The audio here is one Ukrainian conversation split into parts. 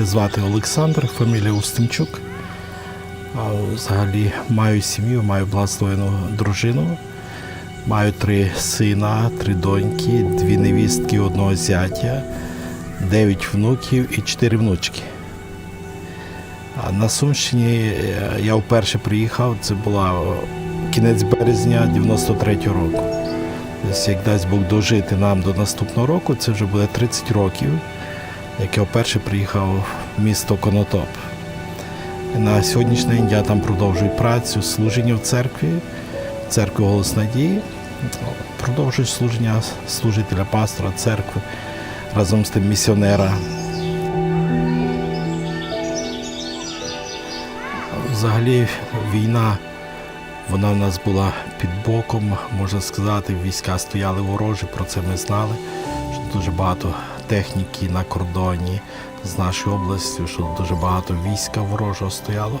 Мене звати Олександр, фамілія Устимчук. Взагалі маю сім'ю, маю благословену дружину. Маю три сина, три доньки, дві невістки, одного зятя, дев'ять внуків і чотири внучки. На Сумщині е, я вперше приїхав, це була е, кінець березня 93-го року. Тобто, як дасть Бог дожити нам до наступного року, це вже буде 30 років, як я вперше приїхав в місто Конотоп. На сьогоднішній день я там продовжую працю, служення в церкві, в церкві Голос Надії. Продовжую служення служителя пастора церкви разом з тим місіонера. Взагалі війна, вона в нас була під боком, можна сказати, війська стояли ворожі, про це ми знали. Що дуже багато техніки на кордоні з нашою областю, що дуже багато війська ворожого стояло.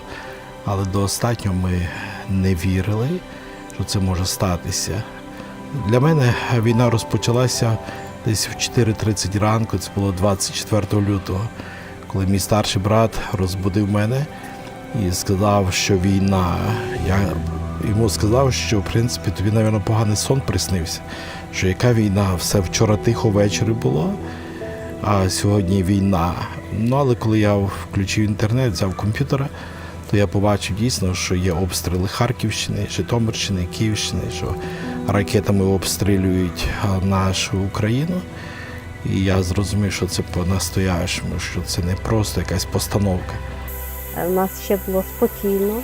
Але до останнього ми не вірили, що це може статися. Для мене війна розпочалася десь в 4.30 ранку, це було 24 лютого, коли мій старший брат розбудив мене і сказав, що війна. Я йому сказав, що в принципі тобі, мабуть, поганий сон приснився. Що яка війна? Все вчора тихо ввечері було, а сьогодні війна. Ну але коли я включив інтернет, взяв комп'ютера, то я побачив дійсно, що є обстріли Харківщини, Житомирщини, Київщини, що ракетами обстрілюють нашу Україну. І я зрозумів, що це по-настоящому, що це не просто якась постановка. У нас ще було спокійно.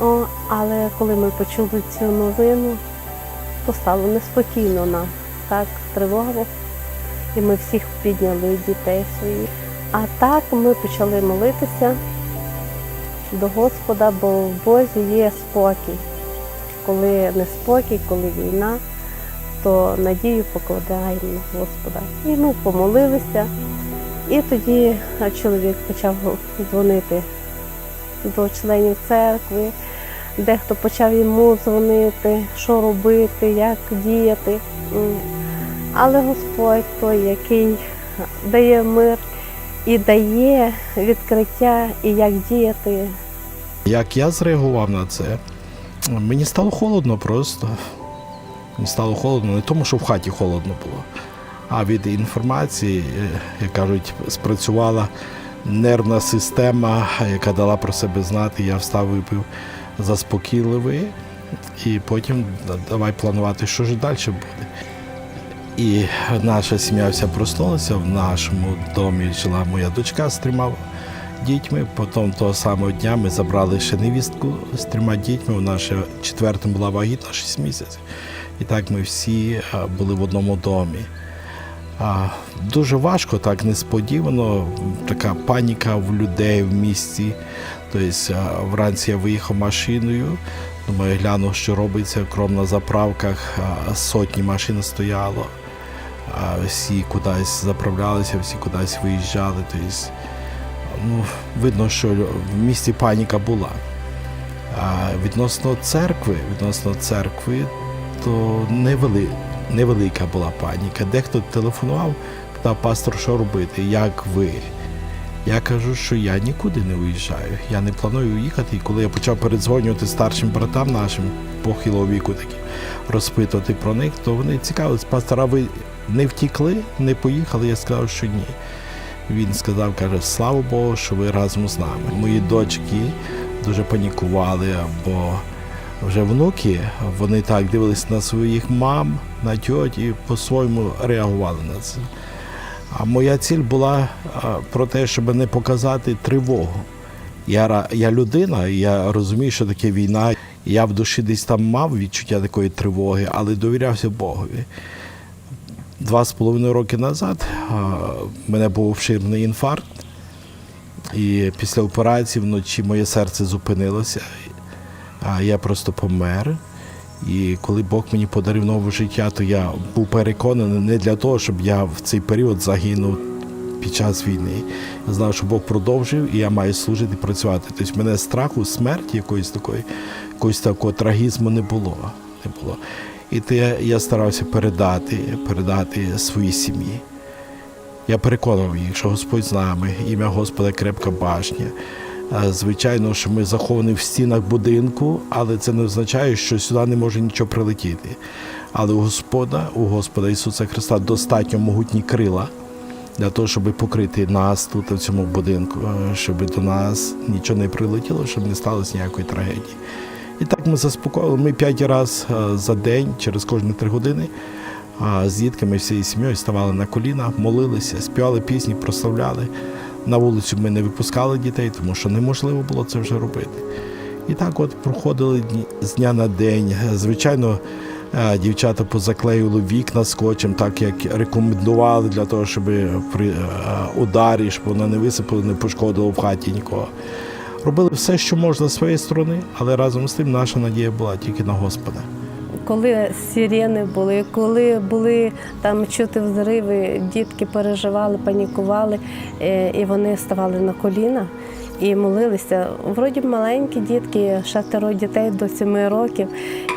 О, але коли ми почули цю новину, то стало неспокійно нам. Так, тривога. І ми всіх підняли дітей своїх. А так ми почали молитися до Господа, бо в Бозі є спокій. Коли неспокій, коли війна, то надію покладаємо на Господа. І ми помолилися. І тоді чоловік почав дзвонити до членів церкви, дехто почав йому дзвонити, що робити, як діяти. Але Господь той, який дає мир і дає відкриття, і як діяти. Як я зреагував на це, мені стало холодно просто. Мені стало холодно не тому, що в хаті холодно було, а від інформації, е, як кажуть, спрацювала нервна система, яка дала про себе знати. Я встав, випив заспокійливий, і потім давай планувати, що ж далі буде. І наша сім'я вся проснулася. В нашому домі жила моя дочка з трьома дітьми. Потім того самого дня ми забрали ще невістку з трьома дітьми. Вона ще четвертим була вагітна 6 місяців. І так ми всі були в одному домі. Дуже важко, так несподівано. Така паніка в людей в місті. Тобто а, вранці я виїхав машиною. Думаю, гляну, що робиться. Кром на заправках сотні машин стояло. А всі кудись заправлялися, всі кудись виїжджали. Тобто, ну, видно, що в місті паніка була. А відносно церкви, відносно церкви, то невели, невелика була паніка. Дехто телефонував, питав пастор, що робити, як ви. Я кажу, що я нікуди не уїжджаю, я не планую уїхати. І коли я почав передзвонювати старшим братам нашим похилого віку такі, розпитувати про них, то вони цікавились, пастора, ви не втікли, не поїхали. Я сказав, що ні. Він сказав, каже, слава Богу, що ви разом з нами. Мої дочки дуже панікували, бо вже внуки, вони так дивились на своїх мам, на тьоті, і по-своєму реагували на це. А моя ціль була про те, щоб не показати тривогу. Я, я людина, я розумію, що таке війна. Я в душі десь там мав відчуття такої тривоги, але довірявся Богові. Два з половиною роки назад а, в мене був обширний інфаркт, і після операції вночі моє серце зупинилося, а я просто помер. І коли Бог мені подарив нове життя, то я був переконаний не для того, щоб я в цей період загинув під час війни. Я знав, що Бог продовжив, і я маю служити і працювати. Тобто мене страху, смерті якоїсь такої, якогось такого трагізму не було. Не було. І те я старався передати, передати своїй сім'ї. Я переконував їх, що Господь з нами, ім'я Господа крепка башня. Е, Звичайно, що ми заховані в стінах будинку, але це не означає, що сюди не може нічого прилетіти. Але у Господа, у Господа Ісуса Христа достатньо могутні крила для того, щоб покрити нас тут в цьому будинку, е, щоб до нас нічого не прилетіло, щоб не сталося ніякої трагедії. І так ми заспокоїли. Ми п'ять разів е, за день, через кожні три години, з дітками всією сім'єю ставали на коліна, молилися, співали пісні, прославляли. На вулицю ми не випускали дітей, тому що неможливо було це вже робити. І так от проходили з дня на день. Звичайно, е, дівчата позаклеювали вікна скотчем, так як рекомендували для того, щоб при е, ударі, щоб воно не висипало, не пошкодило в хаті нікого. Робили все, що можна з своєї сторони, але разом з тим наша надія була тільки на Господа. Коли сирени були, коли були там чути взриви, дітки переживали, панікували, е, і вони ставали на коліна і молилися. Вроді маленькі дітки, шестеро дітей до семи років,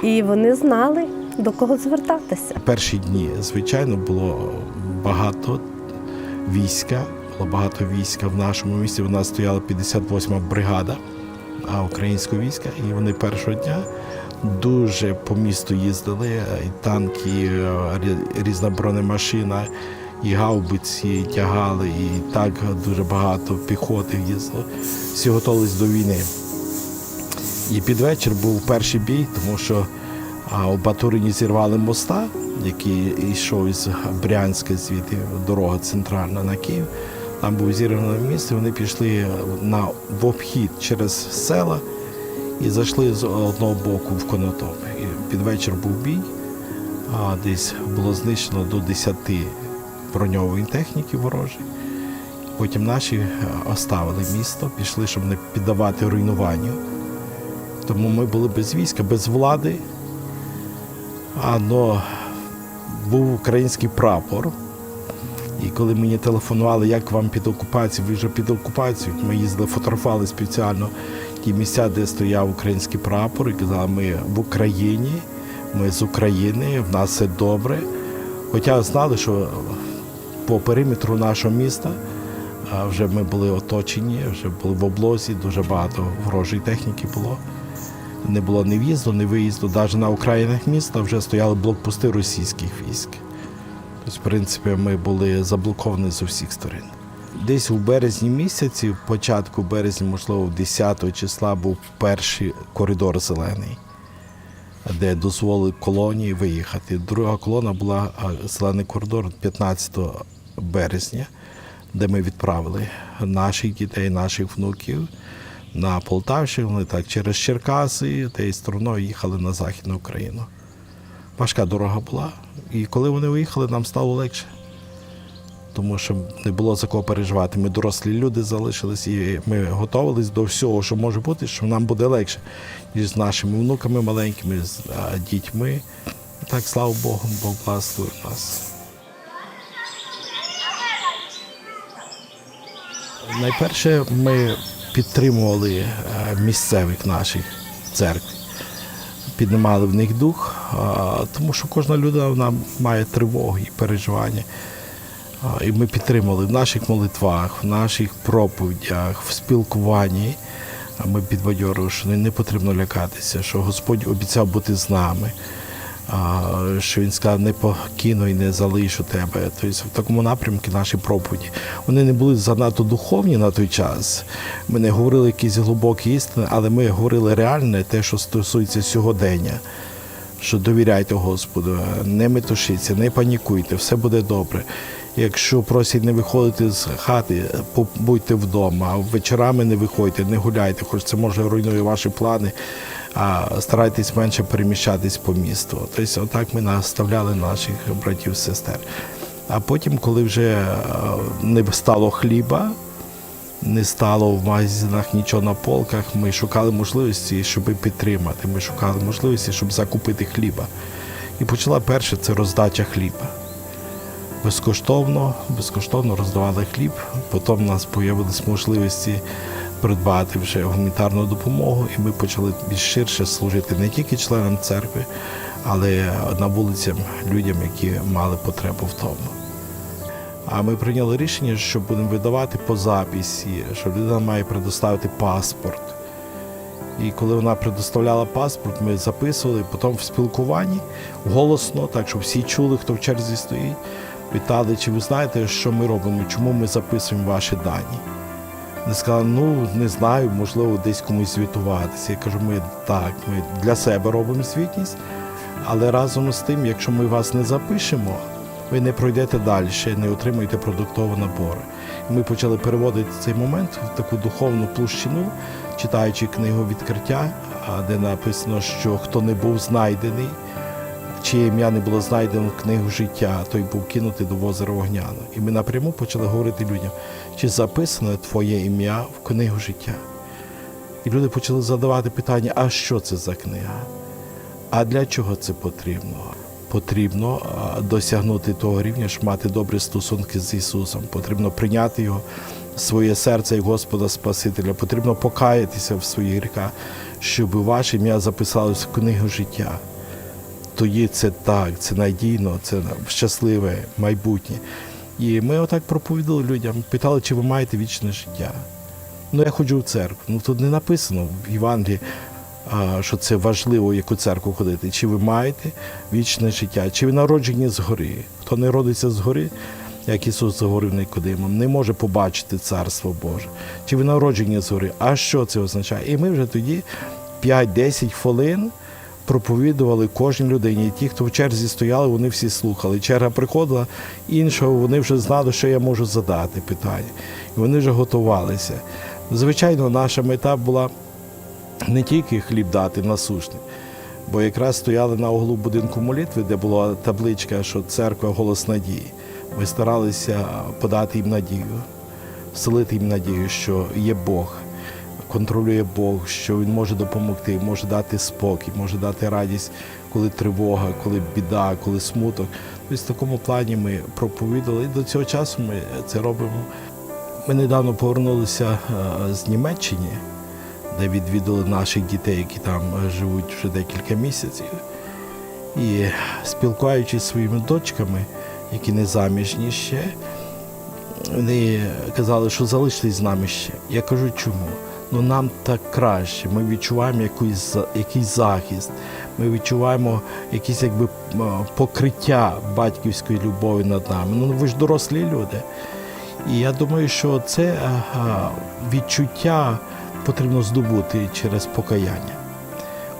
і вони знали, до кого звертатися. Перші дні, звичайно, було багато війська. Було багато війська в нашому місті. У нас стояла 58-ма бригада українського війська, і вони першого дня дуже по місту їздили. І танки, і, е, різна бронемашина, і гаубиці тягали, і так дуже багато піхоти їздило. Всі готувалися до війни. І під вечір був перший бій, тому що у Батурині зірвали моста, який йшов із Брянська, звідти дорога центральна на Київ. Там був зірваний міст, і вони пішли на в обхід через села і зайшли з одного боку в Конотоп. І під вечір був бій, а десь було знищено до 10 броньової техніки ворожої. Потім наші е, оставили місто, пішли, щоб не піддавати руйнуванню. Тому ми були без війська, без влади. Але був український прапор. І коли мені телефонували, як вам під окупацією, ви вже під окупацією, ми їздили, фотографували спеціально ті місця, де стояв український прапор, і казали, ми в Україні, ми з України, в нас все добре. Хоча знали, що по периметру нашого міста вже ми були оточені, вже були в облозі, дуже багато ворожої техніки було. Не було ні в'їзду, ні виїзду. Навіть на окраїнах міста вже стояли блокпости російських військ. В принципі, ми були заблоковані з усіх сторон. Десь у березні місяці, в початку березня, можливо, 10 числа був перший коридор зелений, де дозволили колонії виїхати. Друга колона була зелений коридор 15 березня, де ми відправили наших дітей, наших внуків на Полтавщину, так через Черкаси, й стороною їхали на Західну Україну. Важка дорога була. І коли вони виїхали, нам стало легше. Тому що не було за кого переживати. Ми дорослі люди залишились, і ми готувалися до всього, що може бути, що нам буде легше, ніж з нашими внуками маленькими, з дітьми. Так, слава Богу, Бог благословив нас. Найперше, ми підтримували е, місцевих наших церкв, піднімали в них дух, тому що кожна людина вона має тривоги і переживання. І ми підтримували в наших молитвах, в наших проповідях, в спілкуванні. Ми підбадьорили, що не потрібно лякатися, що Господь обіцяв бути з нами, що Він сказав, не покину і не залишу тебе. Тобто в такому напрямку наші проповіді. Вони не були занадто духовні на той час. Ми не говорили якісь глибокі істини, але ми говорили реальне те, що стосується сьогодення. Що довіряйте Господу, не метушіться, не панікуйте, все буде добре. Якщо просять не виходити з хати, будьте вдома, вечорами не виходьте, не гуляйте, хоч це може руйнує ваші плани, а старайтесь менше переміщатись по місту. Тобто, отак ми наставляли наших братів сестер. А потім, коли вже е, не стало хліба, не стало в магазинах нічого на полках, ми шукали можливості, щоб підтримати. Ми шукали можливості, щоб закупити хліба. І почала перше це роздача хліба. Безкоштовно, безкоштовно роздавали хліб. Потім у нас з'явилися можливості придбати вже гуманітарну допомогу, і ми почали більш ширше служити не тільки членам церкви, але на вулицям людям, які мали потребу в тому. А ми прийняли рішення, що будемо видавати по записі, що людина має предоставити паспорт. І коли вона предоставляла паспорт, ми записували потім в спілкуванні голосно, так щоб всі чули, хто в черзі стоїть, питали, чи ви знаєте, що ми робимо, чому ми записуємо ваші дані. Вони сказали, ну не знаю, можливо, десь комусь звітуватися. Я кажу, ми так, ми для себе робимо звітність, але разом з тим, якщо ми вас не запишемо, ви не пройдете далі, не отримаєте продуктові набори. Ми почали переводити цей момент в таку духовну площину, читаючи книгу відкриття, де написано, що хто не був знайдений, чиє ім'я не було знайдено в книгу життя, той був кинутий до озера Вогняно. І ми напряму почали говорити людям, чи записане твоє ім'я в книгу життя. І люди почали задавати питання: а що це за книга? А для чого це потрібно? Потрібно досягнути того рівня, щоб мати добрі стосунки з Ісусом. Потрібно прийняти Його своє серце як Господа Спасителя. Потрібно покаятися в своїх гріхах, щоб ваше ім'я записалось в книгу життя. Тоді це так, це надійно, це щасливе майбутнє. І ми отак проповідали людям, питали, чи ви маєте вічне життя. Ну, я ходжу в церкву. Ну тут не написано в Євангелії, що це важливо, яку церкву ходити. Чи ви маєте вічне життя, чи ви народжені згори. Хто не родиться згори, як Ісус говорив Никодимом, не може побачити Царство Боже. Чи ви народжені згори? А що це означає? І ми вже тоді 5-10 хвилин проповідували кожній людині. І ті, хто в черзі стояли, вони всі слухали. Черга приходила іншого, вони вже знали, що я можу задати питання. І вони вже готувалися. Звичайно, наша мета була не тільки хліб дати насушний, бо якраз стояли на углу будинку молитви, де була табличка, що церква голос надії. Ми старалися подати їм надію, вселити їм надію, що є Бог, контролює Бог, що Він може допомогти, може дати спокій, може дати радість, коли тривога, коли біда, коли смуток. Тобто в такому плані ми проповідали. І до цього часу ми це робимо. Ми недавно повернулися е, з Німеччини, де відвідали наших дітей, які там е, живуть вже декілька місяців. І спілкуючись зі своїми дочками, які не заміжні ще, вони казали, що залиштесь з нами ще. Я кажу, чому? Ну нам так краще. Ми відчуваємо якийсь, якийсь захист, ми відчуваємо якесь якби е, покриття батьківської любові над нами. Ну ви ж дорослі люди. І я думаю, що це е, е, відчуття потрібно здобути через покаяння.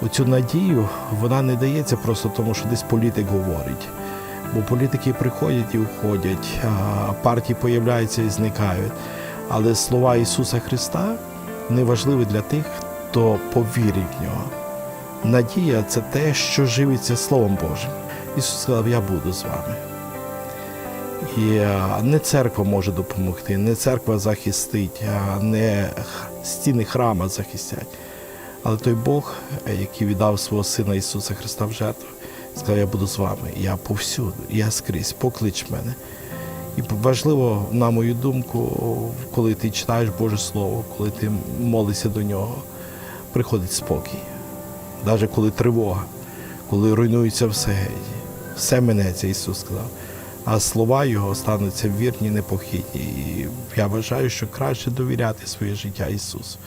Оцю надію вона не дається просто тому, що десь політик говорить. Бо політики приходять і уходять, партії появляються і зникають. Але слова Ісуса Христа не важливі для тих, хто повірить в нього. Надія це те, що живиться Словом Божим. Ісус сказав, я буду з вами. І не церква може допомогти, не церква захистить, не стіни храма захистять. Але той Бог, який віддав свого Сина Ісуса Христа в жертву, сказав, я буду з вами, я повсюду, я скрізь, поклич мене. І важливо, на мою думку, коли ти читаєш Боже Слово, коли ти молишся до нього, приходить спокій. Навіть коли тривога, коли руйнується все. Все минеться, Ісус сказав. А слова Його стануться вірні, непохитні. І я вважаю, що краще довіряти своє життя Ісусу.